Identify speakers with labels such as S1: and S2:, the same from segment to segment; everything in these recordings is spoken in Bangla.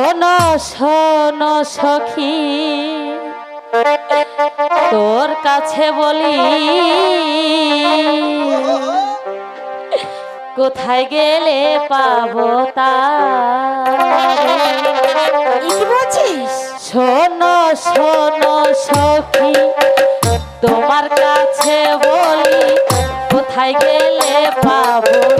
S1: শোনো শোনো সখী। তোর কাছে বলি কোথায় গেলে পাবো তা?
S2: বলছিস?
S1: শোনো শোনো সখী। তোমার কাছে বলি কোথায় গেলে পাবো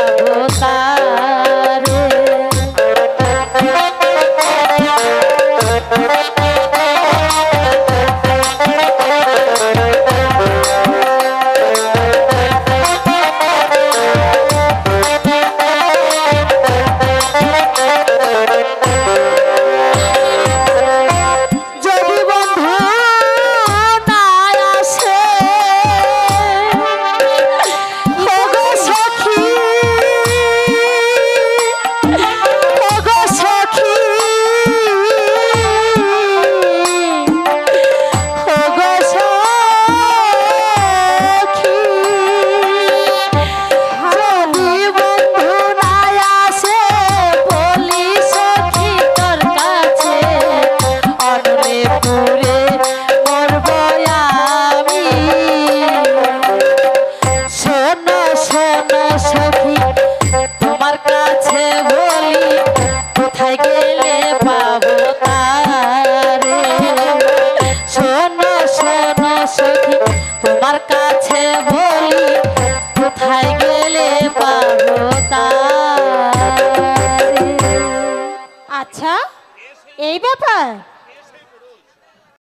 S1: সখী, তোমার কাছে বলি, কোথায় গেলে পাবো তারে? শোনো শোনো সখী, তোমার কাছে বলি, কোথায় গেলে পাবো তারে?
S2: আচ্ছা এই ব্যাপার।